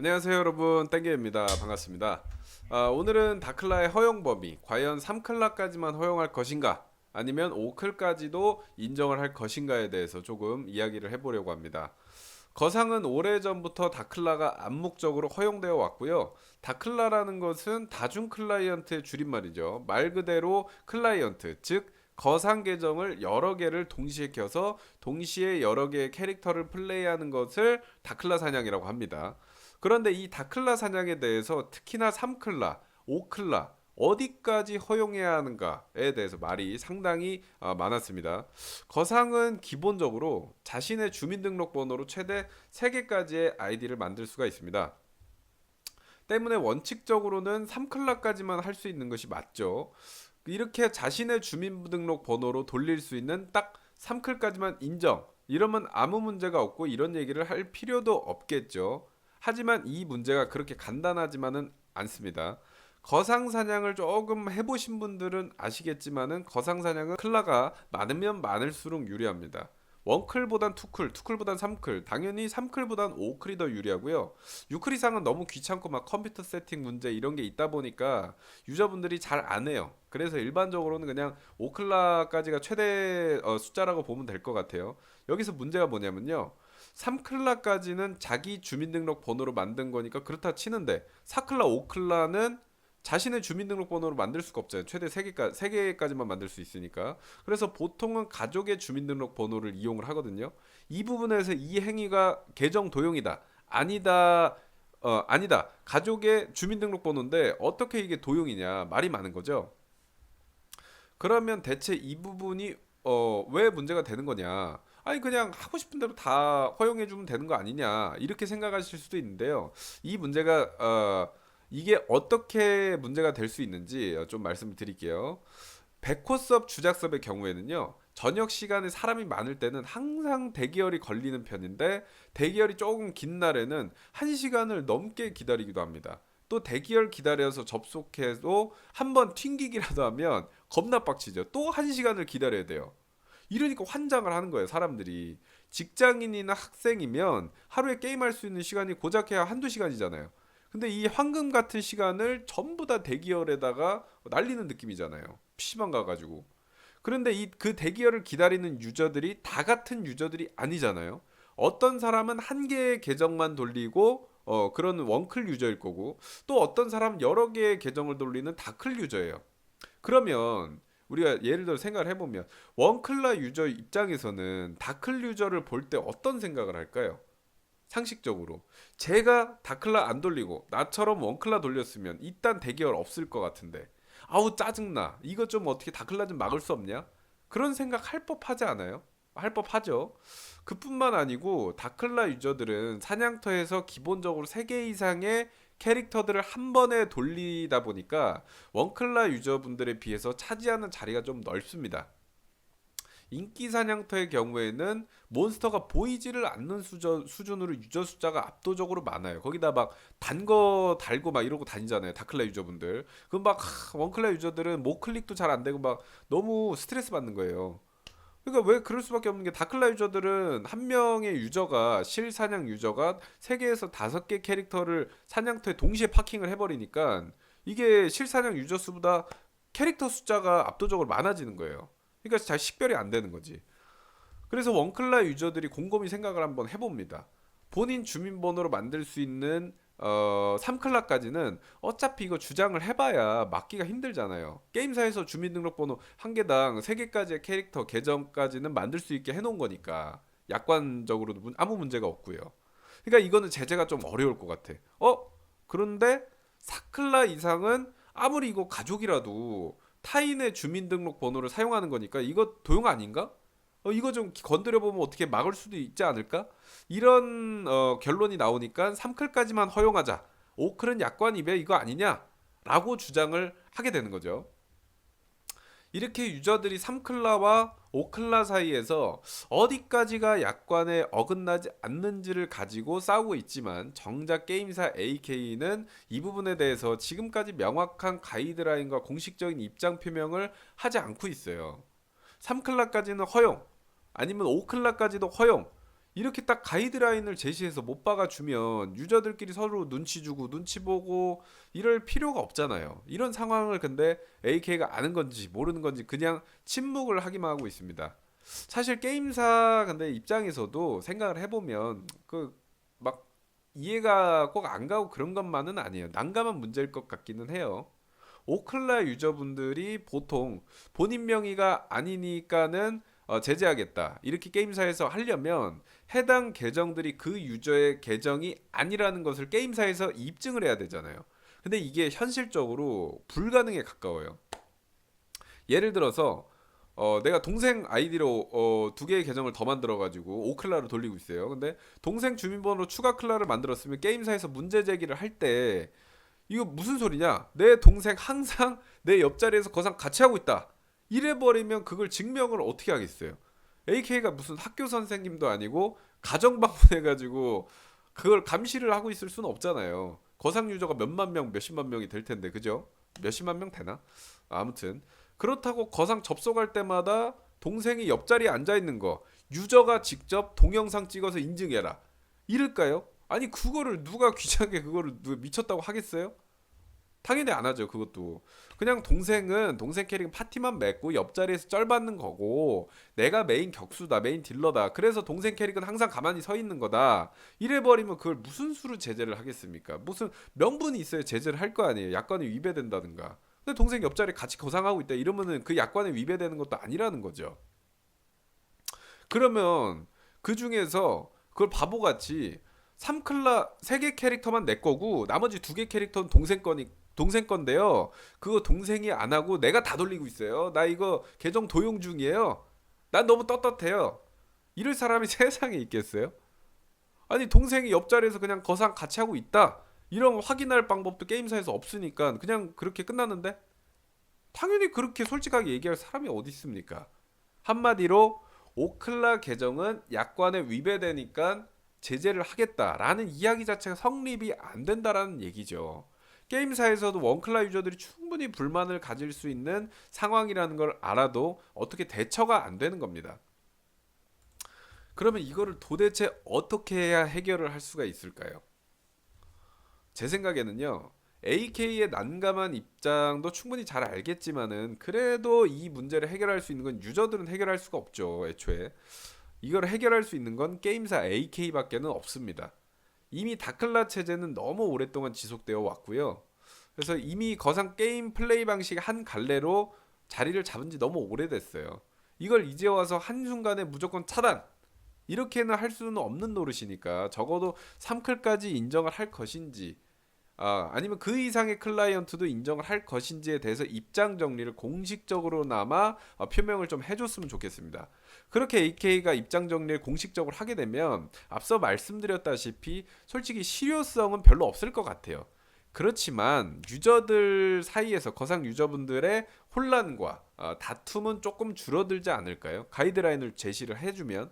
안녕하세요 여러분. 땡게입니다. 반갑습니다. 아, 오늘은 다클라의 허용 범위 과연 3클라까지만 허용할 것인가? 아니면 5클까지도 인정을 할 것인가에 대해서 조금 이야기를 해보려고 합니다. 거상은 오래전부터 다클라가 암묵적으로 허용되어 왔고요. 다클라라는 것은 다중 클라이언트의 줄임말이죠. 말 그대로 클라이언트 즉 거상 계정을 여러 개를 동시에 켜서 동시에 여러 개의 캐릭터를 플레이하는 것을 다클라 사냥이라고 합니다. 그런데 이 다클라 사냥에 대해서 특히나 3클라, 5클라 어디까지 허용해야 하는가에 대해서 말이 상당히 아, 많았습니다. 거상은 기본적으로 자신의 주민등록번호로 최대 3개까지의 아이디를 만들 수가 있습니다. 때문에 원칙적으로는 3클라까지만 할 수 있는 것이 맞죠. 이렇게 자신의 주민등록 번호로 돌릴 수 있는 딱 3클까지만 인정. 이러면 아무 문제가 없고 이런 얘기를 할 필요도 없겠죠. 하지만 이 문제가 그렇게 간단하지만은 않습니다. 거상 사냥을 조금 해보신 분들은 아시겠지만은 거상 사냥은 클라가 많으면 많을수록 유리합니다. 원클보단 투클, 투클보단 삼클, 당연히 삼클보단 오클이 더 유리하고요. 유클 이상은 너무 귀찮고 막 컴퓨터 세팅 문제 이런 게 있다 보니까 유저분들이 잘 안 해요. 그래서 일반적으로는 그냥 오클라까지가 최대 어, 숫자라고 보면 될 것 같아요. 여기서 문제가 뭐냐면요. 3클라까지는 자기 주민등록 번호로 만든 거니까 그렇다 치는데 4클라, 5클라는 자신의 주민등록번호로 만들 수가 없잖아요. 최대 3개까, 3개까지만 만들 수 있으니까. 그래서 보통은 가족의 주민등록번호를 이용을 하거든요. 이 부분에서 이 행위가 계정 도용이다. 아니다. 어, 아니다. 가족의 주민등록번호인데 어떻게 이게 도용이냐. 말이 많은 거죠. 그러면 대체 이 부분이 어, 왜 문제가 되는 거냐? 아니 그냥 하고 싶은 대로 다 허용해 주면 되는 거 아니냐 이렇게 생각하실 수도 있는데요. 이 문제가 어, 이게 어떻게 문제가 될 수 있는지 좀 말씀을 드릴게요. 백호섭 주작섭의 경우에는요. 저녁 시간에 사람이 많을 때는 항상 대기열이 걸리는 편인데 대기열이 조금 긴 날에는 한 시간을 넘게 기다리기도 합니다. 또 대기열 기다려서 접속해도 한 번 튕기기라도 하면 겁나 빡치죠. 또한 시간을 기다려야 돼요. 이러니까 환장을 하는 거예요, 사람들이. 직장인이나 학생이면 하루에 게임할 수 있는 시간이 고작해야 한두 시간이잖아요. 근데 이 황금 같은 시간을 전부 다 대기열에다가 날리는 느낌이잖아요. PC방 가가지고. 그런데 이 그 대기열을 기다리는 유저들이 다 같은 유저들이 아니잖아요. 어떤 사람은 한 개의 계정만 돌리고 어 그런 원클 유저일 거고 또 어떤 사람은 여러 개의 계정을 돌리는 다클 유저예요. 그러면 우리가 예를 들어 생각을 해보면 원클라 유저 입장에서는 다클 유저를 볼 때 어떤 생각을 할까요? 상식적으로. 제가 다클라 안 돌리고 나처럼 원클라 돌렸으면 일단 대기열 없을 것 같은데. 아우 짜증나. 이거 좀 어떻게 다클라 좀 막을 수 없냐? 그런 생각 할 법하지 않아요? 할 법하죠. 그뿐만 아니고 다클라 유저들은 사냥터에서 기본적으로 3개 이상의 캐릭터들을 한 번에 돌리다 보니까 원클라 유저분들에 비해서 차지하는 자리가 좀 넓습니다. 인기 사냥터의 경우에는 몬스터가 보이지를 않는 수저, 수준으로 유저 숫자가 압도적으로 많아요. 거기다 막 단 거 달고 막 이러고 다니잖아요. 다클라 유저분들. 그럼 막 하, 원클라 유저들은 모 클릭도 잘 안 되고 막 너무 스트레스 받는 거예요. 그러니까 왜 그럴 수밖에 없는 게 다클라 유저들은 한 명의 유저가 실 사냥 유저가 세 개에서 다섯 개 캐릭터를 사냥터에 동시에 파킹을 해버리니까 이게 실 사냥 유저 수보다 캐릭터 숫자가 압도적으로 많아지는 거예요. 그러니까 잘 식별이 안 되는 거지. 그래서 원클라 유저들이 곰곰이 생각을 한번 해봅니다. 본인 주민번호로 만들 수 있는 어, 3클라까지는 어차피 이거 주장을 해봐야 막기가 힘들잖아요. 게임사에서 주민등록번호 한 개당 3개까지의 캐릭터 계정까지는 만들 수 있게 해놓은 거니까 약관적으로도 문- 아무 문제가 없고요. 그러니까 이거는 제재가 좀 어려울 것 같아. 어? 그런데 4클라 이상은 아무리 이거 가족이라도 타인의 주민등록번호를 사용하는 거니까 이거 도용 아닌가? 어, 이거 좀 건드려 보면 어떻게 막을 수도 있지 않을까? 이런 어, 결론이 나오니까 3클까지만 허용하자. 5클은 약관 입에 이거 아니냐? 라고 주장을 하게 되는 거죠. 이렇게 유저들이 3클라와 5클라 사이에서 어디까지가 약관에 어긋나지 않는지를 가지고 싸우고 있지만 정작 게임사 AK는 이 부분에 대해서 지금까지 명확한 가이드라인과 공식적인 입장 표명을 하지 않고 있어요. 3클라까지는 허용, 아니면 5클라까지도 허용. 이렇게 딱 가이드라인을 제시해서 못 박아주면 유저들끼리 서로 눈치 주고 눈치 보고 이럴 필요가 없잖아요. 이런 상황을 근데 AK가 아는 건지 모르는 건지 그냥 침묵을 하기만 하고 있습니다. 사실 게임사 근데 입장에서도 생각을 해보면 그 막 이해가 꼭 안 가고 그런 것만은 아니에요. 난감한 문제일 것 같기는 해요. 오클라 유저분들이 보통 본인 명의가 아니니까는 어, 제재하겠다. 이렇게 게임사에서 하려면 해당 계정들이 그 유저의 계정이 아니라는 것을 게임사에서 입증을 해야 되잖아요. 근데 이게 현실적으로 불가능에 가까워요. 예를 들어서 어, 내가 동생 아이디로 어, 두 개의 계정을 더 만들어가지고 오클라를 돌리고 있어요. 근데 동생 주민번호 추가 클라를 만들었으면 게임사에서 문제 제기를 할 때 이거 무슨 소리냐? 내 동생 항상 내 옆자리에서 거상 같이 하고 있다. 이래 버리면 그걸 증명을 어떻게 하겠어요? AK가 무슨 학교 선생님도 아니고 가정 방문해가지고 그걸 감시를 하고 있을 수는 없잖아요. 거상 유저가 몇만 명, 몇십만 명이 될 텐데, 그죠? 몇십만 명 되나? 아무튼 그렇다고 거상 접속할 때마다 동생이 옆자리에 앉아 있는 거 유저가 직접 동영상 찍어서 인증해라. 이럴까요? 아니 그거를 누가 귀찮게 그거를 누가 미쳤다고 하겠어요? 당연히 안 하죠 그것도. 그냥 동생은 동생 캐릭 파티만 맺고 옆자리에서 쩔받는 거고 내가 메인 격수다 메인 딜러다. 그래서 동생 캐릭은 항상 가만히 서 있는 거다. 이래버리면 그걸 무슨 수로 제재를 하겠습니까? 무슨 명분이 있어야 제재를 할 거 아니에요. 약관이 위배된다든가. 근데 동생 옆자리 같이 거상하고 있다 이러면은 그 약관에 위배되는 것도 아니라는 거죠. 그러면 그 중에서 그걸 바보같이 3클라 3개 캐릭터만 내 거고 나머지 두 개 캐릭터는 동생 거니 동생 건데요. 그거 동생이 안 하고 내가 다 돌리고 있어요. 나 이거 계정 도용 중이에요. 난 너무 떳떳해요. 이럴 사람이 세상에 있겠어요? 아니 동생이 옆자리에서 그냥 거상 같이 하고 있다. 이런 거 확인할 방법도 게임사에서 없으니까 그냥 그렇게 끝났는데 당연히 그렇게 솔직하게 얘기할 사람이 어디 있습니까? 한마디로 오클라 계정은 약관에 위배되니까 제재를 하겠다라는 이야기 자체가 성립이 안 된다라는 얘기죠. 게임사에서도 원클라 유저들이 충분히 불만을 가질 수 있는 상황이라는 걸 알아도 어떻게 대처가 안 되는 겁니다. 그러면 이거를 도대체 어떻게 해야 해결을 할 수가 있을까요? 제 생각에는요. AK의 난감한 입장도 충분히 잘 알겠지만은 그래도 이 문제를 해결할 수 있는 건 유저들은 해결할 수가 없죠. 애초에. 이걸 해결할 수 있는 건 게임사 AK밖에는 없습니다. 이미 다클라 체제는 너무 오랫동안 지속되어 왔고요. 그래서 이미 거상 게임 플레이 방식 한 갈래로 자리를 잡은 지 너무 오래됐어요. 이걸 이제 와서 한순간에 무조건 차단! 이렇게는 할 수는 없는 노릇이니까 적어도 3클까지 인정을 할 것인지 아, 아니면 그 이상의 클라이언트도 인정을 할 것인지에 대해서 입장 정리를 공식적으로나마 어, 표명을 좀 해줬으면 좋겠습니다. 그렇게 AK가 입장 정리를 공식적으로 하게 되면 앞서 말씀드렸다시피 솔직히 실효성은 별로 없을 것 같아요. 그렇지만 유저들 사이에서 거상 유저분들의 혼란과 어, 다툼은 조금 줄어들지 않을까요? 가이드라인을 제시를 해주면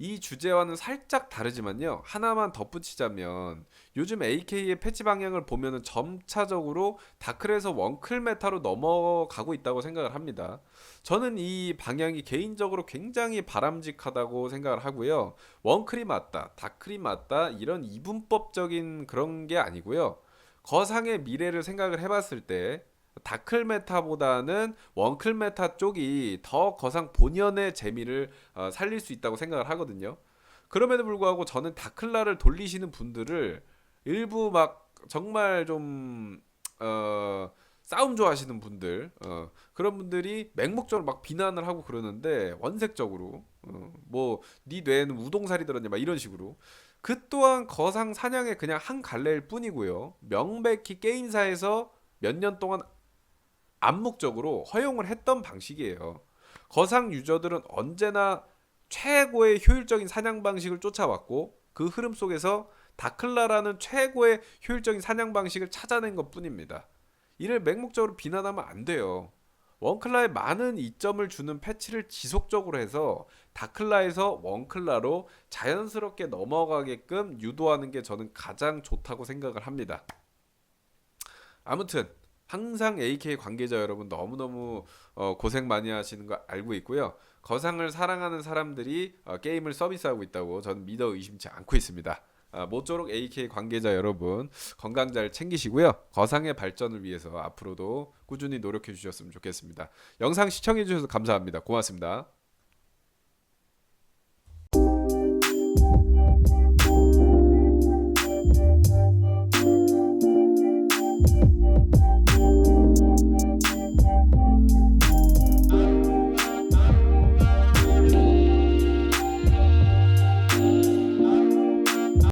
이 주제와는 살짝 다르지만요. 하나만 덧붙이자면 요즘 AK의 패치 방향을 보면은 점차적으로 다클에서 원클 메타로 넘어가고 있다고 생각을 합니다. 저는 이 방향이 개인적으로 굉장히 바람직하다고 생각을 하고요. 원클이 맞다, 다클이 맞다 이런 이분법적인 그런 게 아니고요. 거상의 미래를 생각을 해봤을 때 다클 메타보다는 원클 메타 쪽이 더 거상 본연의 재미를 어, 살릴 수 있다고 생각을 하거든요. 그럼에도 불구하고 저는 다클라를 돌리시는 분들을 일부 막 정말 좀 어, 싸움 좋아하시는 분들 어, 그런 분들이 맹목적으로 막 비난을 하고 그러는데 원색적으로 어, 뭐네 뇌에는 우동살이 들었냐 막 이런 식으로 그 또한 거상 사냥의 그냥 한 갈래일 뿐이고요 명백히 게임사에서 몇 년 동안 암묵적으로 허용을 했던 방식이에요. 거상 유저들은 언제나 최고의 효율적인 사냥 방식을 쫓아왔고 그 흐름 속에서 다클라라는 최고의 효율적인 사냥 방식을 찾아낸 것 뿐입니다. 이를 맹목적으로 비난하면 안 돼요. 원클라에 많은 이점을 주는 패치를 지속적으로 해서 다클라에서 원클라로 자연스럽게 넘어가게끔 유도하는 게 저는 가장 좋다고 생각을 합니다. 아무튼 항상 AK 관계자 여러분 너무너무 어, 고생 많이 하시는 거 알고 있고요. 거상을 사랑하는 사람들이 어, 게임을 서비스하고 있다고 저는 믿어 의심치 않고 있습니다. 아, 모쪼록 AK 관계자 여러분 건강 잘 챙기시고요. 거상의 발전을 위해서 앞으로도 꾸준히 노력해 주셨으면 좋겠습니다. 영상 시청해 주셔서 감사합니다. 고맙습니다.